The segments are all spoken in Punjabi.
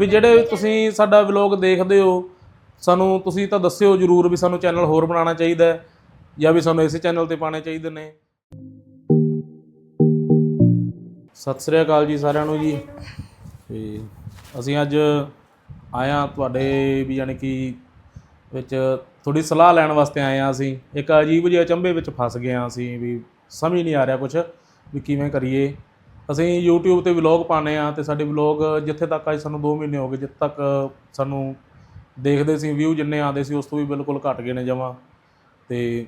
ਵੀ ਜਿਹੜੇ ਤੁਸੀਂ ਸਾਡਾ ਵਲੌਗ ਦੇਖਦੇ ਹੋ, ਸਾਨੂੰ ਤੁਸੀਂ ਤਾਂ ਦੱਸਿਓ ਜਰੂਰ ਵੀ ਸਾਨੂੰ ਚੈਨਲ ਹੋਰ ਬਣਾਉਣਾ ਚਾਹੀਦਾ ਹੈ ਜਾਂ ਵੀ ਸਾਨੂੰ ਇਸੇ ਚੈਨਲ ਤੇ ਪਾਣੇ ਚਾਹੀਦੇ ਨੇ। ਸਤਿ ਸ੍ਰੀ ਅਕਾਲ ਜੀ ਸਾਰਿਆਂ ਨੂੰ ਜੀ। ਤੇ ਅਸੀਂ ਅੱਜ ਆਇਆ ਤੁਹਾਡੇ ਵੀ ਯਾਨੀ ਕਿ ਵਿੱਚ ਥੋੜੀ ਸਲਾਹ ਲੈਣ ਵਾਸਤੇ ਆਏ ਆ ਅਸੀਂ। ਇੱਕ ਅਜੀਬ ਜਿਹੇ ਅਚੰਭੇ ਵਿੱਚ ਫਸ ਗਏ ਆ ਅਸੀਂ ਵੀ ਸਮਝ ਨਹੀਂ ਆ ਰਿਹਾ ਕੁਝ ਵੀ ਕਿਵੇਂ ਕਰੀਏ। ਅਸੀਂ YouTube ਤੇ ਵਲੌਗ ਪਾਉਂਦੇ ਆ ਤੇ ਸਾਡੇ ਵਲੌਗ ਜਿੱਥੇ ਤੱਕ ਅੱਜ ਸਾਨੂੰ 2 ਮਹੀਨੇ ਹੋ ਗਏ, ਜਿੱਥੇ ਤੱਕ ਸਾਨੂੰ ਦੇਖਦੇ ਸੀ ਵਿਊ ਜਿੰਨੇ ਆਉਂਦੇ ਸੀ, ਉਸ ਤੋਂ ਵੀ ਬਿਲਕੁਲ ਘਟ ਗਏ ਨੇ ਜਮਾਂ। ਤੇ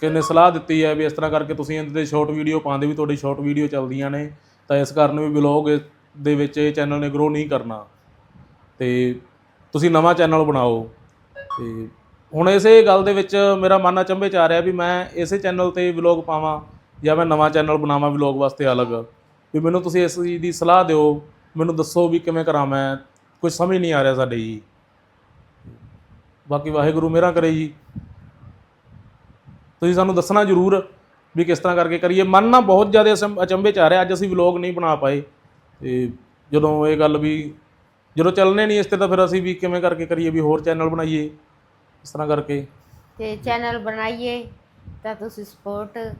ਕਿੰਨੇ ਸਲਾਹ ਦਿੱਤੀ ਹੈ ਵੀ ਇਸ ਤਰ੍ਹਾਂ ਕਰਕੇ ਤੁਸੀਂ ਇਹਦੇ ਤੇ ਸ਼ਾਰਟ ਵੀਡੀਓ ਪਾਉਂਦੇ ਵੀ ਤੁਹਾਡੀ ਸ਼ਾਰਟ ਵੀਡੀਓ ਚੱਲਦੀਆਂ ਨੇ, ਤਾਂ ਇਸ ਕਾਰਨ ਵੀ ਵਲੌਗ ਦੇ ਵਿੱਚ ਇਹ ਚੈਨਲ ਨੇ ਗਰੋ ਨਹੀਂ ਕਰਨਾ। ਤੇ ਤੁਸੀਂ ਨਵਾਂ ਚੈਨਲ ਬਣਾਓ। ਤੇ ਹੁਣ ਇਸੇ ਗੱਲ ਦੇ ਵਿੱਚ ਮੇਰਾ ਮਨ ਅਚੰਭੇ ਚ ਆ ਰਿਹਾ ਵੀ ਮੈਂ ਇਸੇ ਚੈਨਲ ਤੇ ਵਲੌਗ ਪਾਵਾਂ ਜਾਂ ਮੈਂ ਨਵਾਂ ਚੈਨਲ ਬਣਾਵਾਂ ਵਲੌਗ ਵਾਸਤੇ ਅਲੱਗ। ਵੀ ਮੈਨੂੰ ਤੁਸੀਂ ਇਸ ਚੀਜ਼ ਦੀ ਸਲਾਹ ਦਿਓ ਮੈਨੂੰ ਦੱਸੋ ਵੀ ਕਿਵੇਂ ਕਰਾਂ ਮੈਂ ਕੁਝ ਸਮਝ ਨਹੀਂ ਆ ਰਿਹਾ ਸਾਡੇ ਜੀ। ਬਾਕੀ ਵਾਹਿਗੁਰੂ ਮੇਰਾ ਕਰੇ ਜੀ। ਤੁਸੀਂ ਸਾਨੂੰ ਦੱਸਣਾ ਜ਼ਰੂਰ ਵੀ ਕਿਸ ਤਰ੍ਹਾਂ ਕਰਕੇ ਕਰੀਏ। ਮਨ ਨਾ ਬਹੁਤ ਜ਼ਿਆਦਾ ਅਚੰ- ਅਚੰਭੇ ਚ ਆ ਰਿਹਾ ਅੱਜ ਅਸੀਂ ਵਲੌਗ ਨਹੀਂ ਬਣਾ ਪਾਏ। ਤੇ ਜਦੋਂ ਇਹ ਗੱਲ ਵੀ ਜਦੋਂ ਚੱਲਣੇ ਨਹੀਂ ਇਸ ਤੇ ਤਾਂ ਫਿਰ ਅਸੀਂ ਵੀ ਕਿਵੇਂ ਕਰਕੇ ਕਰੀਏ ਵੀ ਹੋਰ ਚੈਨਲ ਬਣਾਈਏ ਇਸ ਤਰ੍ਹਾਂ ਕਰਕੇ। ਤੇ ਚੈਨਲ ਬਣਾਈਏ ਤਾਂ ਤੁਸੀਂ ਸਪੋਰਟ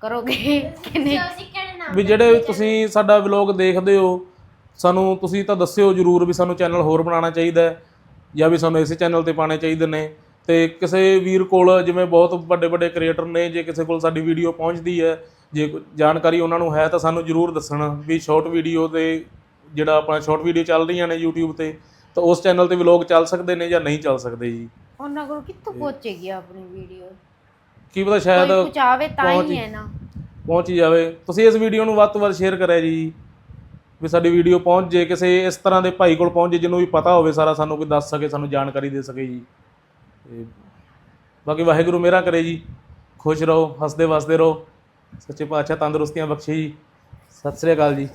ਕਰੋਗੇ। ਕਿ ਨਹੀਂ ਵੀ ਜਿਹੜੇ ਤੁਸੀਂ ਸਾਡਾ ਵਲੌਗ ਦੇਖਦੇ ਹੋ ਸਾਨੂੰ ਤੁਸੀਂ ਤਾਂ ਦੱਸਿਓ ਜਰੂਰ ਵੀ ਸਾਨੂੰ ਚੈਨਲ ਹੋਰ ਬਣਾਉਣਾ ਚਾਹੀਦਾ ਹੈ ਜਾਂ ਵੀ ਸਾਨੂੰ ਇਸੇ ਚੈਨਲ ਤੇ ਪਾਣੇ ਚਾਹੀਦੇ ਨੇ। ਤੇ ਕਿਸੇ ਵੀਰ ਕੋਲ ਜਿਵੇਂ ਬਹੁਤ ਵੱਡੇ ਵੱਡੇ ਕ੍ਰੀਏਟਰ ਨੇ ਜੇ ਕਿਸੇ ਕੋਲ ਸਾਡੀ ਵੀਡੀਓ ਪਹੁੰਚਦੀ ਹੈ ਜੇ ਜਾਣਕਾਰੀ ਉਹਨਾਂ ਨੂੰ ਹੈ ਤਾਂ ਸਾਨੂੰ ਜਰੂਰ ਦੱਸਣ ਵੀ ਸ਼ਾਰਟ ਵੀਡੀਓ ਤੇ ਜਿਹੜਾ ਆਪਣਾ ਸ਼ਾਰਟ ਵੀਡੀਓ ਚੱਲ ਰਹੀਆਂ ਨੇ YouTube ਤੇ ਤਾਂ ਉਸ ਚੈਨਲ ਤੇ ਵਲੌਗ ਚੱਲ ਸਕਦੇ ਨੇ ਜਾਂ ਨਹੀਂ ਚੱਲ ਸਕਦੇ ਜੀ। ਉਹਨਾਂ ਕੋਲ ਕਿੱਥੋਂ ਪਹੁੰਚੇਗੀ ਆਪਣੀ ਵੀਡੀਓ ਕੀ ਪਤਾ ਸ਼ਾਇਦ ਕੋਈ ਪਹੁੰਚਾਵੇ ਤਾਂ ਹੀ- ਹੈ ਨਾ। ਪਹੁੰਚ ਹੀ ਜਾਵੇ। ਤੁਸੀਂ ਇਸ ਵੀਡੀਓ ਨੂੰ ਵੱਧ ਤੋਂ ਵੱਧ ਸ਼ੇਅਰ ਕਰਿਆ ਜੀ। ਵੀ ਸਾਡੀ ਵੀਡੀਓ ਪਹੁੰਚ ਜੇ ਕਿਸੇ ਇਸ ਤਰ੍ਹਾਂ ਦੇ ਭਾਈ ਕੋਲ ਪਹੁੰਚ ਜੇ, ਜਿਹਨੂੰ ਵੀ ਪਤਾ ਹੋਵੇ ਸਾਰਾ, ਸਾਨੂੰ ਕੋਈ ਦੱਸ ਸਕੇ, ਸਾਨੂੰ ਜਾਣਕਾਰੀ ਦੇ ਸਕੇ ਜੀ। ਤੇ ਬਾਕੀ ਵਾਹਿਗੁਰੂ ਮੇਰਾ ਕਰੇ ਜੀ। ਖੁਸ਼ ਰਹੋ, ਹੱਸਦੇ ਵਸਦੇ ਰਹੋ। ਸੱਚੇ ਪਾਤਸ਼ਾਹ ਤੰਦਰੁਸਤੀਆਂ ਬਖਸ਼ੇ ਜੀ। ਸਤਿ ਸ੍ਰੀ ਅਕਾਲ ਜੀ।